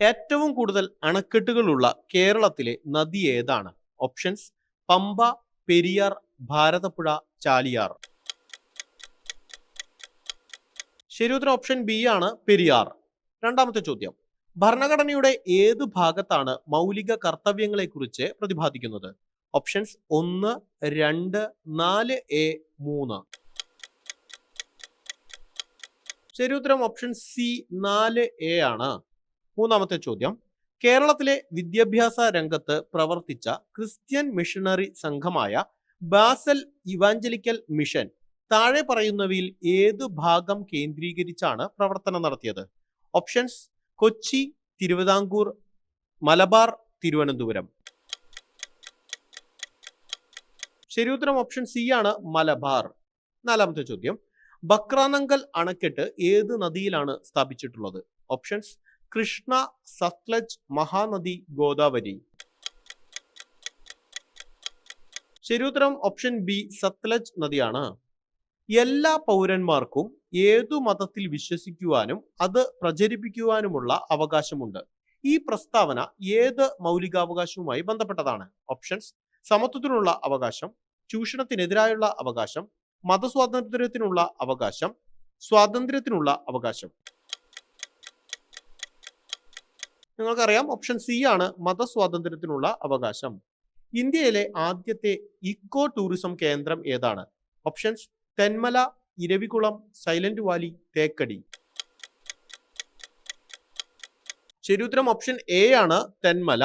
ഏറ്റവും കൂടുതൽ അണക്കെട്ടുകളുള്ള കേരളത്തിലെ നദി ഏതാണ്? ഓപ്ഷൻസ് പമ്പ പെരിയാർ ഭാരതപ്പുഴ ചാലിയാർ. ശരിയുത്തരം ഓപ്ഷൻ ബി ആണ് പെരിയാർ. രണ്ടാമത്തെ ചോദ്യം. ഭരണഘടനയുടെ ഏത് ഭാഗത്താണ് മൗലിക കർത്തവ്യങ്ങളെക്കുറിച്ച് പ്രതിപാദിക്കുന്നത്? ഓപ്ഷൻസ് ഒന്ന് രണ്ട് നാല് എ മൂന്ന്. ശരിയുത്തരം ഓപ്ഷൻ സി നാല് എ ആണ്. മൂന്നാമത്തെ ചോദ്യം. കേരളത്തിലെ വിദ്യാഭ്യാസ രംഗത്ത് പ്രവർത്തിച്ച ക്രിസ്ത്യൻ മിഷണറി സംഘമായ ബാസൽ ഇവാഞ്ചലിക്കൽ മിഷൻ താഴെ പറയുന്നവയിൽ ഏത് ഭാഗം കേന്ദ്രീകരിച്ചാണ് പ്രവർത്തനം നടത്തിയത്? ഓപ്ഷൻസ് കൊച്ചി തിരുവിതാംകൂർ മലബാർ തിരുവനന്തപുരം. ശരിയുത്തരം ഓപ്ഷൻ സി ആണ് മലബാർ. നാലാമത്തെ ചോദ്യം. ബക്രാനങ്കൽ അണക്കെട്ട് ഏത് നദിയിലാണ് സ്ഥാപിച്ചിട്ടുള്ളത്? ഓപ്ഷൻസ് കൃഷ്ണ സത്ലജ് മഹാനദി ഗോദാവരി. ശരിയുത്തരം ഓപ്ഷൻ ബി സത്ലജ് നദിയാണ്. എല്ലാ പൗരന്മാർക്കും ഏതു മതത്തിൽ വിശ്വസിക്കുവാനും അത് പ്രചരിപ്പിക്കുവാനുമുള്ള അവകാശമുണ്ട്. ഈ പ്രസ്താവന ഏത് മൗലികാവകാശവുമായി ബന്ധപ്പെട്ടതാണ്? ഓപ്ഷൻസ് സമത്വത്തിനുള്ള അവകാശം ചൂഷണത്തിനെതിരായുള്ള അവകാശം മതസ്വാതന്ത്ര്യത്തിനുള്ള അവകാശം സ്വാതന്ത്ര്യത്തിനുള്ള അവകാശം. നിങ്ങൾക്കറിയാം ഓപ്ഷൻ സി ആണ് മതസ്വാതന്ത്ര്യത്തിനുള്ള അവകാശം. ഇന്ത്യയിലെ ആദ്യത്തെ ഇക്കോ ടൂറിസം കേന്ദ്രം ഏതാണ്? Options Thenmala Eravikulam Silent Valley Thekkady. ശരിയുത്തരം ഓപ്ഷൻ എ ആണ് തെന്മല.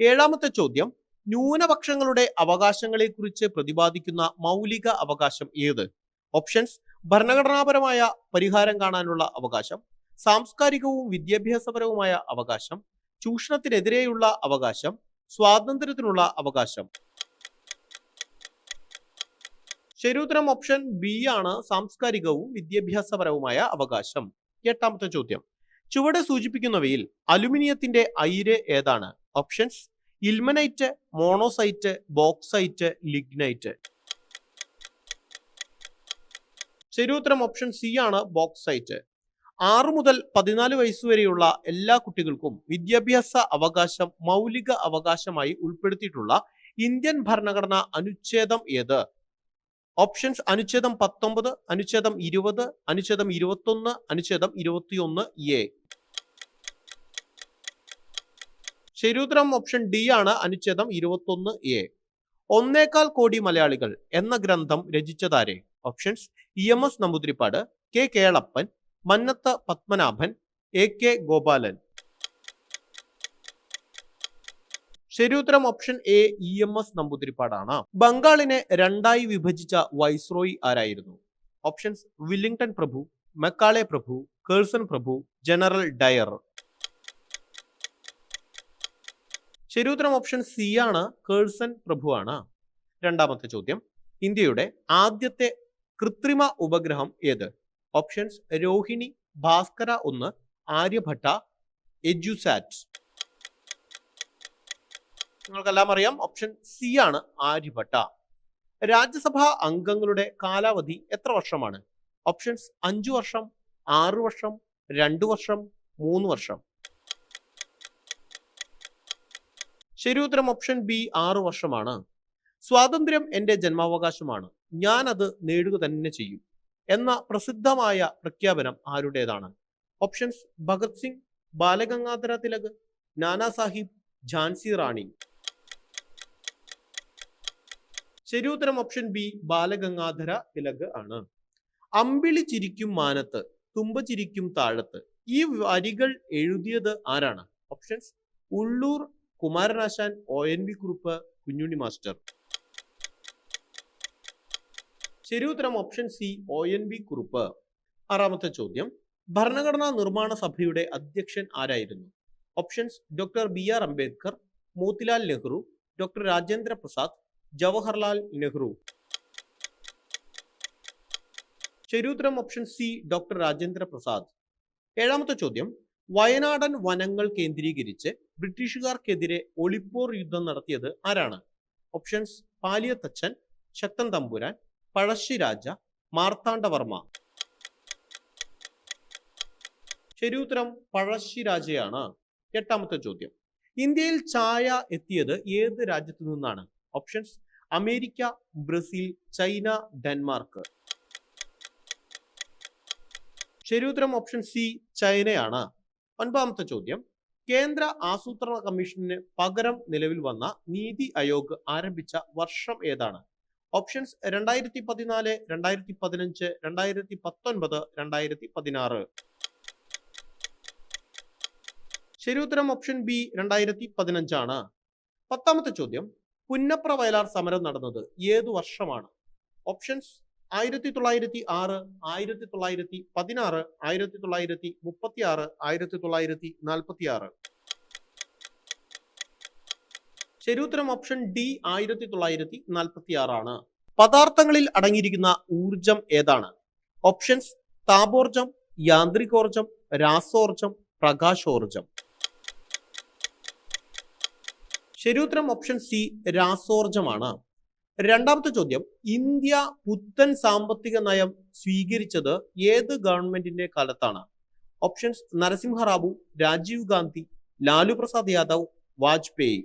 ഏഴാമത്തെ ചോദ്യം ന്യൂനപക്ഷങ്ങളുടെ അവകാശങ്ങളെ കുറിച്ച് പ്രതിപാദിക്കുന്ന മൗലിക അവകാശം ഏത്? ഓപ്ഷൻസ് ഭരണഘടനാപരമായ പരിഹാരം കാണാനുള്ള അവകാശം. സാംസ്കാരികവും വിദ്യാഭ്യാസപരവുമായ അവകാശം ചൂഷണത്തിനെതിരെയുള്ള അവകാശം സ്വാതന്ത്ര്യത്തിനുള്ള അവകാശം. ശരിയുത്തരം ഓപ്ഷൻ ബി ആണ് സാംസ്കാരികവും വിദ്യാഭ്യാസപരവുമായ അവകാശം. എട്ടാമത്തെ ചോദ്യം. ചുവടെ സൂചിപ്പിക്കുന്നവയിൽ അലുമിനിയത്തിന്റെ അയിര് ഏതാണ്? Options ilmenite monazite bauxite lignite. ശരിയുത്തരം ഓപ്ഷൻ സി ആണ് ബോക്സൈറ്റ്. ആറു മുതൽ പതിനാല് വയസ്സുവരെയുള്ള എല്ലാ കുട്ടികൾക്കും വിദ്യാഭ്യാസ അവകാശം മൗലിക അവകാശമായി ഉൾപ്പെടുത്തിയിട്ടുള്ള ഇന്ത്യൻ ഭരണഘടന അനുച്ഛേദം ഏത്? ഓപ്ഷൻസ് അനുച്ഛേദം പത്തൊമ്പത് അനുച്ഛേദം ഇരുപത് അനുച്ഛേദം ഇരുപത്തൊന്ന് അനുച്ഛേദം ഇരുപത്തിയൊന്ന് എ. ശരിയുത്തരം ഓപ്ഷൻ ഡി ആണ് അനുച്ഛേദം ഇരുപത്തൊന്ന് എ. ഒന്നേകാൽ കോടി മലയാളികൾ എന്ന ഗ്രന്ഥം രചിച്ചതാരെ? Options E M S Namboodiripad K. Kelappan Mannath Padmanabhan A K Gopalan. ശരിയുത്തരം option A E M S നമ്പൂതിരിപ്പാടാണ്. ബംഗാളിനെ രണ്ടായി വിഭജിച്ച വൈസ്രോയി ആരായിരുന്നു? ഓപ്ഷൻസ് വില്ലിംഗ്ടൺ പ്രഭു മെക്കാളെ പ്രഭു കേഴ്സൺ പ്രഭു ജനറൽ ഡയർ. ശരിയുത്തരം ഓപ്ഷൻ സി ആണ് കേഴ്സൺ ആണ്. രണ്ടാമത്തെ ചോദ്യം ഇന്ത്യയുടെ ആദ്യത്തെ കൃത്രിമ ഉപഗ്രഹം ഏത്? ഓപ്ഷൻസ് രോഹിണി ഭാസ്കര ഒന്ന് ആര്യഭട്ട എജുസാറ്റ് നിങ്ങൾക്കെല്ലാം അറിയാം ഓപ്ഷൻ സി ആണ് ആര്യഭട്ട രാജ്യസഭാ അംഗങ്ങളുടെ കാലാവധി എത്ര വർഷമാണ്? ഓപ്ഷൻസ് അഞ്ചു വർഷം ആറു വർഷം രണ്ടു വർഷം മൂന്ന് വർഷം. ശരിയുത്തരം ഓപ്ഷൻ ബി ആറു വർഷമാണ്. സ്വാതന്ത്ര്യം എന്റെ ജന്മാവകാശമാണ്. ഞാൻ അത് നേടുക തന്നെ ചെയ്യും. എന്ന പ്രസിദ്ധമായ പ്രഖ്യാപനം ആരുടേതാണ്? ഓപ്ഷൻസ് ഭഗത് സിംഗ് ബാലഗംഗാധര തിലക് നാനാ സാഹിബ് ഝാൻസി റാണി. ശരിയുത്തരം ഓപ്ഷൻ ബി ബാലഗംഗാധര തിലക് ആണ്. അമ്പിളി ചിരിക്കും മാനത്ത് തുമ്പ ചിരിക്കും താഴത്ത്. ഈ വരികൾ എഴുതിയത് ആരാണ്? Options Ulloor Kumaranasan O N V Kurup Kunhunni master. ശരിയുത്തരം option C O N V Kurup. ആറാമത്തെ ചോദ്യം. ഭരണഘടനാ നിർമ്മാണ സഭയുടെ അധ്യക്ഷൻ ആരായിരുന്നു? Options doctor B R Ambedkar Motilal Nehru doctor Rajendra Prasad Jawaharlal Nehru. ശരിയുത്തരം option C doctor Rajendra Prasad. ഏഴാമത്തെ ചോദ്യം. വയനാടൻ വനങ്ങൾ കേന്ദ്രീകരിച്ച് ബ്രിട്ടീഷുകാർക്കെതിരെ ഒളിപ്പോർ യുദ്ധം നടത്തിയത് ആരാണ്? ഓപ്ഷൻസ് പാലിയത്തച്ഛൻ ശക്തൻ തമ്പുരാൻ പഴശ്ശിരാജ മാർത്താണ്ഡവർമ്മ. ശരിയുത്തരം പഴശ്ശിരാജയാണ്. എട്ടാമത്തെ ചോദ്യം. ഇന്ത്യയിൽ ചായ എത്തിയത് ഏത് രാജ്യത്തു നിന്നാണ്? Options America Brazil China Denmark. ശരിയുത്തരം ഓപ്ഷൻ സി ചൈനയാണ്. ഒൻപതാമത്തെ ചോദ്യം. കേന്ദ്ര ആസൂത്രണ കമ്മീഷന് പകരം നിലവിൽ വന്ന നീതി ആയോഗ് ആരംഭിച്ച വർഷം ഏതാണ്? ഓപ്ഷൻസ് രണ്ടായിരത്തി പതിനാല് രണ്ടായിരത്തി പതിനഞ്ച് രണ്ടായിരത്തി പത്തൊൻപത് രണ്ടായിരത്തി പതിനാറ് ശരിയുത്തരം ഓപ്ഷൻ ബി രണ്ടായിരത്തി പതിനഞ്ചാണ് പത്താമത്തെ ചോദ്യം പുന്നപ്ര വയലാർ സമരം നടന്നത് ഏതു വർഷമാണ്? ഓപ്ഷൻസ് ആയിരത്തി തൊള്ളായിരത്തി ആറ് ആയിരത്തി തൊള്ളായിരത്തി പതിനാറ് ആയിരത്തി തൊള്ളായിരത്തി മുപ്പത്തി ആറ് ആയിരത്തി തൊള്ളായിരത്തി നാൽപ്പത്തി ആറ് ശരിയുത്തരം ഓപ്ഷൻ ഡി ആയിരത്തി തൊള്ളായിരത്തി നാൽപ്പത്തി ആറാണ് പദാർത്ഥങ്ങളിൽ അടങ്ങിയിരിക്കുന്ന ഊർജം ഏതാണ്? ഓപ്ഷൻസ് താപോർജം യാന്ത്രികോർജം രാസോർജം പ്രകാശോർജം ശരിയുത്തരം ഓപ്ഷൻ സി രാസോർജമാണ് രണ്ടാമത്തെ ചോദ്യം ഇന്ത്യ പുത്തൻ സാമ്പത്തിക നയം സ്വീകരിച്ചത് ഏത് ഗവൺമെന്റിന്റെ കാലത്താണ്? ഓപ്ഷൻസ് നരസിംഹറാവു രാജീവ് ഗാന്ധി ലാലു പ്രസാദ് യാദവ് വാജ്പേയി.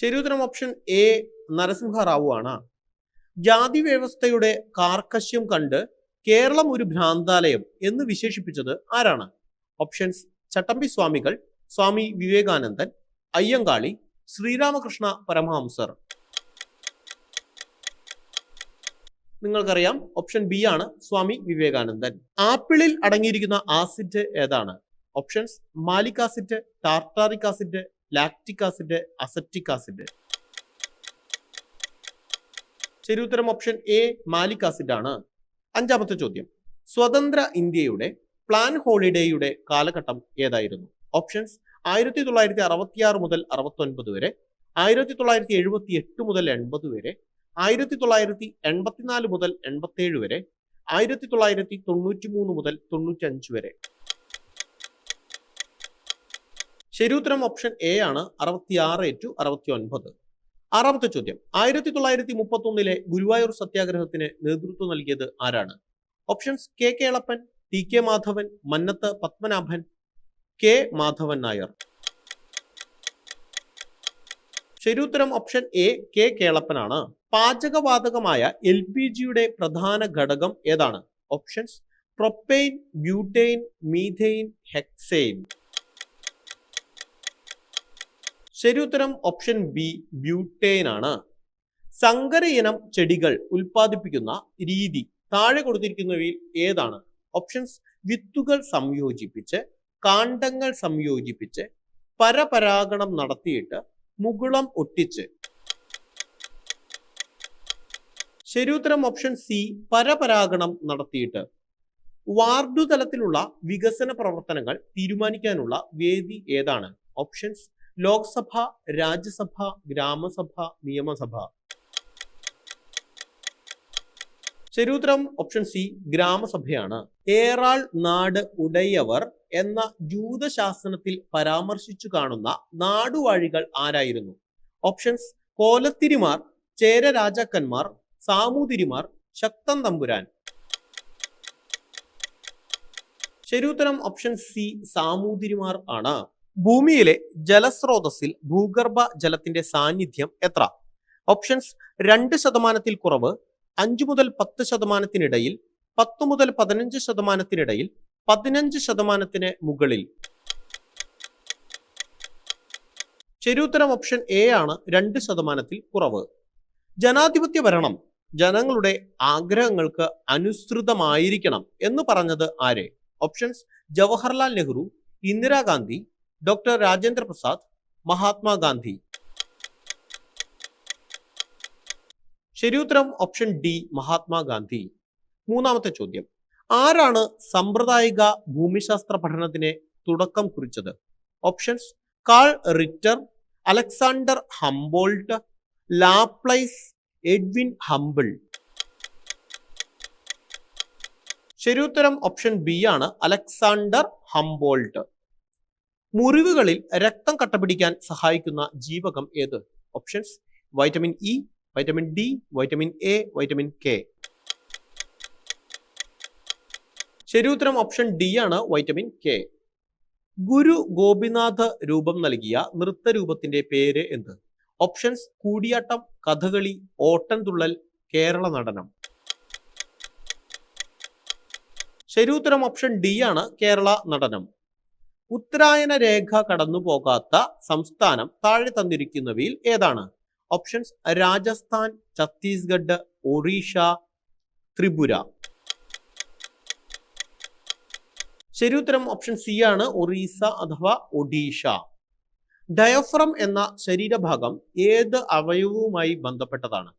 ശരിയുത്തരം ഓപ്ഷൻ എ നരസിംഹ റാവു ആണ് ജാതി വ്യവസ്ഥയുടെ കാർക്കശ്യം കണ്ട് കേരളം ഒരു ഭ്രാന്താലയം എന്ന് വിശേഷിപ്പിച്ചത് ആരാണ്? ഓപ്ഷൻസ് ചട്ടമ്പി സ്വാമികൾ സ്വാമി വിവേകാനന്ദൻ അയ്യങ്കാളി ശ്രീരാമകൃഷ്ണ പരമഹംസർ. നിങ്ങൾക്കറിയാം ഓപ്ഷൻ ബി ആണ് സ്വാമി വിവേകാനന്ദൻ. ആപ്പിളിൽ അടങ്ങിയിരിക്കുന്ന ആസിഡ് ഏതാണ്? Options malic acid tartaric acid lactic acid acetic acid ശരി ഉത്തരം ഓപ്ഷൻ എ മാലിക് ആസിഡ് ആണ്. അഞ്ചാമത്തെ ചോദ്യം. സ്വതന്ത്ര ഇന്ത്യയുടെ പ്ലാൻ ഹോളിഡേയുടെ കാലഘട്ടം ഏതായിരുന്നു? ഓപ്ഷൻസ് ആയിരത്തി തൊള്ളായിരത്തി അറുപത്തിയാറ് മുതൽ അറുപത്തി ഒൻപത് വരെ ആയിരത്തി തൊള്ളായിരത്തി എഴുപത്തി എട്ട് മുതൽ എൺപത് വരെ ആയിരത്തി തൊള്ളായിരത്തി എൺപത്തിനാല് മുതൽ എൺപത്തേഴ് വരെ ആയിരത്തി തൊള്ളായിരത്തി തൊണ്ണൂറ്റി മൂന്ന് മുതൽ തൊണ്ണൂറ്റി അഞ്ച് വരെ. ശരിയുത്തരം ഓപ്ഷൻ എ ആണ് അറുപത്തിയാറ് ടു അറുപത്തി ഒൻപത് ആറാമത്തെ ചോദ്യം. ആയിരത്തി തൊള്ളായിരത്തി മുപ്പത്തി ഒന്നിലെ ഗുരുവായൂർ സത്യാഗ്രഹത്തിന് നേതൃത്വം നൽകിയത് ആരാണ്? Options K Kelappan T K Madhavan Mannath Padmanabhan K Madhavan Nair. ശരിയുത്തരം ഓപ്ഷൻ എ കെ കേളപ്പനാണ്. പാചകവാതകമായ എൽ പി ജിയുടെ പ്രധാന ഘടകം ഏതാണ്? Options propane butane methane hexane ശരിയുത്തരം ഓപ്ഷൻ ബി ബ്യൂട്ടേൻ ആണ്. സങ്കര ഇനം ചെടികൾ ഉൽപ്പാദിപ്പിക്കുന്ന രീതി താഴെ കൊടുത്തിരിക്കുന്നവയിൽ ഏതാണ്? ഓപ്ഷൻസ് വിത്തുകൾ സംയോജിപ്പിച്ച് കാണ്ഡങ്ങൾ സംയോജിപ്പിച്ച് പരപരാഗണം നടത്തിയിട്ട് മുകുളം ഒട്ടിച്ച്. ശരിയുത്തരം ഓപ്ഷൻ സി പരപരാഗണം നടത്തിയിട്ട്. വാർഡു തലത്തിലുള്ള വികസന പ്രവർത്തനങ്ങൾ തീരുമാനിക്കാനുള്ള വേദി ഏതാണ്? ഓപ്ഷൻസ് ലോക്സഭ രാജ്യസഭ ഗ്രാമസഭ നിയമസഭ. ശരിയുത്തരം ഓപ്ഷൻ സി ഗ്രാമസഭയാണ്. ഏറാൾ നാട് ഉടയവർ എന്ന ജൂതശാസനത്തിൽ പരാമർശിച്ചു കാണുന്ന നാടുവാഴികൾ ആരായിരുന്നു? ഓപ്ഷൻസ് കോലത്തിരിമാർ ചേര രാജാക്കന്മാർ സാമൂതിരിമാർ ശക്തൻ തമ്പുരാൻ. ശരിയുത്തരം ഓപ്ഷൻ സി സാമൂതിരിമാർ ആണ്. ഭൂമിയിലെ ജലസ്രോതസ്സിൽ ഭൂഗർഭ ജലത്തിന്റെ സാന്നിധ്യം എത്ര? ഓപ്ഷൻസ് രണ്ട് ശതമാനത്തിൽ കുറവ് അഞ്ചു മുതൽ പത്ത് ശതമാനത്തിനിടയിൽ പത്ത് മുതൽ പതിനഞ്ച് ശതമാനത്തിനിടയിൽ പതിനഞ്ച് ശതമാനത്തിന് മുകളിൽ. ശരിയുത്തരം ഓപ്ഷൻ എ ആണ് രണ്ട് ശതമാനത്തിൽ കുറവ്. ജനാധിപത്യ ഭരണം ജനങ്ങളുടെ ആഗ്രഹങ്ങൾക്ക് അനുസൃതമായിരിക്കണം എന്ന് പറഞ്ഞത് ആരെ? ഓപ്ഷൻസ് ജവഹർലാൽ നെഹ്റു ഇന്ദിരാഗാന്ധി ഡോക്ടർ രാജേന്ദ്ര പ്രസാദ് മഹാത്മാഗാന്ധി ശരിയുത്തരം ഓപ്ഷൻ ഡി മഹാത്മാഗാന്ധി മൂന്നാമത്തെ ചോദ്യം. ആരാണ് സാമ്പ്രദായിക ഭൂമിശാസ്ത്ര പഠനത്തിന് തുടക്കം കുറിച്ചത്? Options Carl Ritter Alexander Humboldt Laplace Edwin Hubble. ശരിയുത്തരം ഓപ്ഷൻ ബി ആണ് അലക്സാണ്ടർ ഹംബോൾട്ട്. മുറിവുകളിൽ രക്തം കട്ടപിടിക്കാൻ സഹായിക്കുന്ന ജീവകം ഏത്? Options vitamin E vitamin D vitamin A vitamin K ശരിയുത്തരം ഓപ്ഷൻ ഡി ആണ് വൈറ്റമിൻ കെ ഗുരു ഗോപിനാഥ് രൂപം നൽകിയ നൃത്തരൂപത്തിന്റെ പേര് എന്ത്? ഓപ്ഷൻസ് കൂടിയാട്ടം കഥകളി ഓട്ടൻതുള്ളൽ കേരള നടനം. ശരിയുത്തരം ഓപ്ഷൻ ഡി ആണ് കേരള നടനം. ഉത്തരായന രേഖ കടന്നു പോകാത്ത സംസ്ഥാനം താഴെ തന്നിരിക്കുന്നവയിൽ ഏതാണ്? ഓപ്ഷൻസ് രാജസ്ഥാൻ ഛത്തീസ്ഗഡ് ഒറീഷ ത്രിപുര. ശരി ഉത്തരം ഓപ്ഷൻ സി ആണ്. ഒറീസ അഥവാ ഒഡീഷ. ഡയഫ്രം എന്ന ശരീരഭാഗം ഏത് അവയവവുമായി ബന്ധപ്പെട്ടതാണ്?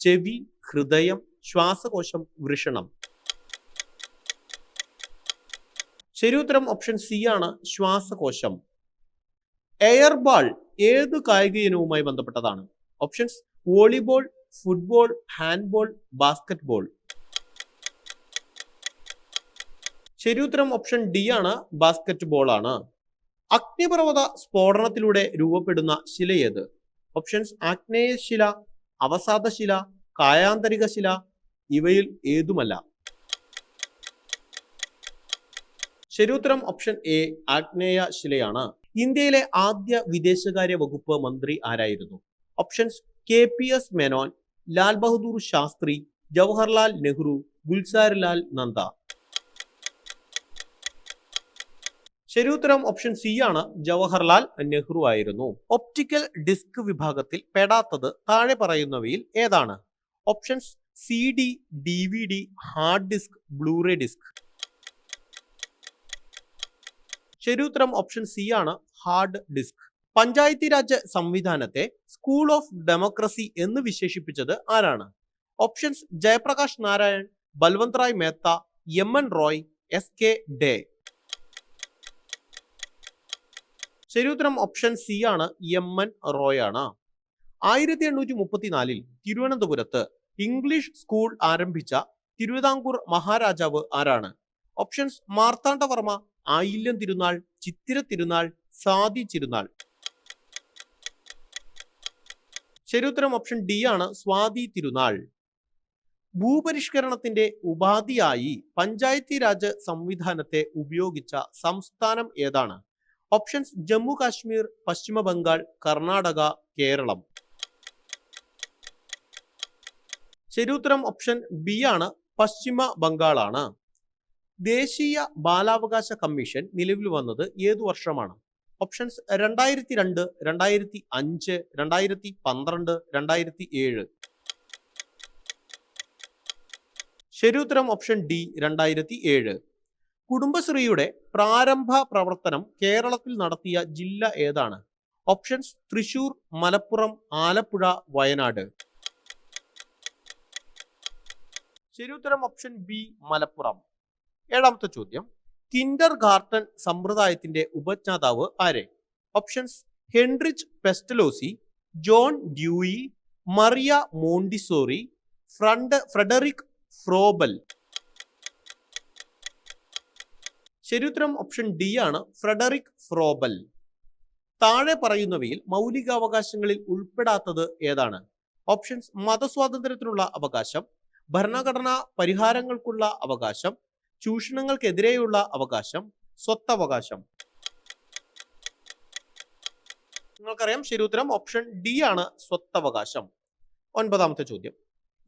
ചെവി ഹൃദയം ശ്വാസകോശം വൃഷണം. ശരി ഉത്തരം ഓപ്ഷൻ സി ആണ് ശ്വാസകോശം. എയർ ബാൾ ഏത് കായിക ഇനവുമായി ബന്ധപ്പെട്ടതാണ്? Options volleyball football handball basketball ശരി ഉത്തരം ഓപ്ഷൻ ഡി ആണ് ബാസ്കറ്റ് ബോൾ ആണ്. അഗ്നിപർവത സ്ഫോടനത്തിലൂടെ രൂപപ്പെടുന്ന ശില ഏത്? ഓപ്ഷൻസ് ആഗ്നേയശില അവസാദശില കായാന്തരിക ശില ഇവയിൽ ഏതുമല്ല? ശരി ഉത്തരം ഓപ്ഷൻ എ ആഗ്നേയ ശിലയാണ്. ഇന്ത്യയിലെ ആദ്യ വിദേശകാര്യ വകുപ്പ് മന്ത്രി ആരായിരുന്നു? Options K P S Menon Lal Bahadur Shastri Jawaharlal Nehru Gulzarilal Nanda. ശരിയുത്തരം ഓപ്ഷൻ സി ആണ് ജവഹർലാൽ നെഹ്റു ആയിരുന്നു. ഒപ്റ്റിക്കൽ ഡിസ്ക് വിഭാഗത്തിൽ പെടാത്തത് താഴെ പറയുന്നവയിൽ ഏതാണ്? Options C D D V D hard disk Blu-ray disc ശരി ഉത്തരം ഓപ്ഷൻ സി ആണ് ഹാർഡ് ഡിസ്ക് പഞ്ചായത്തി രാജ് സംവിധാനത്തെ സ്കൂൾ ഓഫ് ഡെമോക്രസി എന്ന് വിശേഷിപ്പിച്ചത് ആരാണ്? Options Jayaprakash Narayan Balwant Rai Mehta M N Roy S K Dey. ശരിയുത്തരം ഓപ്ഷൻ സി ആണ് M N Roy ആണ്. ആയിരത്തി എണ്ണൂറ്റി മുപ്പത്തിനാലിൽ തിരുവനന്തപുരത്ത് ഇംഗ്ലീഷ് സ്കൂൾ ആരംഭിച്ച തിരുവിതാംകൂർ മഹാരാജാവ് ആരാണ്? ഓപ്ഷൻസ് മാർത്താണ്ഡവർമ്മ ആയില്യം തിരുനാൾ ചിത്തിര തിരുനാൾ സാദി തിരുനാൾ. ശരിയുത്തരം ഓപ്ഷൻ ഡി ആണ് സ്വാതി തിരുനാൾ. ഭൂപരിഷ്കരണത്തിന്റെ ഉപാധിയായി പഞ്ചായത്തി രാജ് സംവിധാനത്തെ ഉപയോഗിച്ച സംസ്ഥാനം ഏതാണ്? ഓപ്ഷൻസ് ജമ്മു കാശ്മീർ പശ്ചിമ ബംഗാൾ കർണാടക കേരളം. ശരിയുത്തരം ഓപ്ഷൻ ബി ആണ് പശ്ചിമ ബംഗാളാണ്. ദേശീയ ബാലാവകാശ കമ്മീഷൻ നിലവിൽ വന്നത് ഏതു വർഷമാണ്? ഓപ്ഷൻസ് രണ്ടായിരത്തി രണ്ട് രണ്ടായിരത്തി അഞ്ച് രണ്ടായിരത്തി പന്ത്രണ്ട് രണ്ടായിരത്തി ഏഴ് ശരിയുത്തരം ഓപ്ഷൻ ഡി രണ്ടായിരത്തി ഏഴ് കുടുംബശ്രീയുടെ പ്രാരംഭ പ്രവർത്തനം കേരളത്തിൽ നടത്തിയ ജില്ല ഏതാണ്? ഓപ്ഷൻസ് തൃശൂർ മലപ്പുറം ആലപ്പുഴ വയനാട്. ശരിയുത്തരം ഓപ്ഷൻ ബി മലപ്പുറം. ഏഴാമത്തെ ചോദ്യം. കിൻഡർ ഗാർട്ടൻ സമ്പ്രദായത്തിന്റെ ഉപജ്ഞാതാവ് ആരെ? Options Heinrich Pestalozzi John Dewey Maria Montessori front Frederick Froebel ശരിയുത്തരം ഓപ്ഷൻ ഡി ആണ് ഫ്രെഡറിക് ഫ്രോബൽ താഴെ പറയുന്നവയിൽ മൗലികാവകാശങ്ങളിൽ ഉൾപ്പെടാത്തത് ഏതാണ്? ഓപ്ഷൻസ് മതസ്വാതന്ത്ര്യത്തിനുള്ള അവകാശം ഭരണഘടനാ പരിഹാരങ്ങൾക്കുള്ള അവകാശം ചൂഷണങ്ങൾക്കെതിരെയുള്ള അവകാശം സ്വത്തവകാശം. നിങ്ങൾക്കറിയാം ശരിയുത്തരം ഓപ്ഷൻ ഡി ആണ് സ്വത്തവകാശം. ഒൻപതാമത്തെ ചോദ്യം.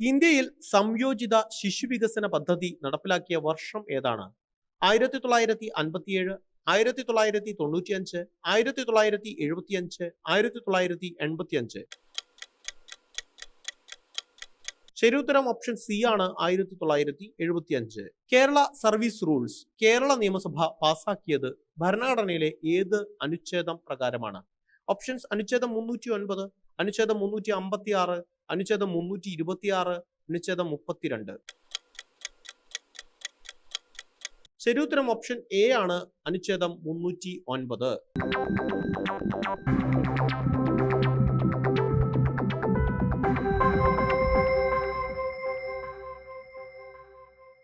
ഇന്ത്യയിൽ സംയോജിത ശിശു വികസന പദ്ധതി നടപ്പിലാക്കിയ വർഷം ഏതാണ്? ആയിരത്തി തൊള്ളായിരത്തി അൻപത്തിയേഴ് ആയിരത്തി തൊള്ളായിരത്തി തൊണ്ണൂറ്റിയഞ്ച് ആയിരത്തി തൊള്ളായിരത്തി എഴുപത്തിയഞ്ച് ആയിരത്തി തൊള്ളായിരത്തി എൺപത്തിയഞ്ച് ശരി ഉത്തരം ഓപ്ഷൻ സി ആണ് ആയിരത്തി തൊള്ളായിരത്തി എഴുപത്തി അഞ്ച് കേരള സർവീസ് റൂൾസ് കേരള നിയമസഭ പാസാക്കിയത് ഭരണഘടനയിലെ ഏത് അനുച്ഛേദം പ്രകാരമാണ്? ഓപ്ഷൻസ് അനുച്ഛേദം മുന്നൂറ്റി ഒൻപത് അനുച്ഛേദം മുന്നൂറ്റി അമ്പത്തി ആറ് അനുച്ഛേദം മുന്നൂറ്റി ഇരുപത്തി ആറ് അനുച്ഛേദം മുപ്പത്തിരണ്ട്. ശരിയുത്തരം ഓപ്ഷൻ എ ആണ് അനുച്ഛേദം മുന്നൂറ്റി ഒൻപത്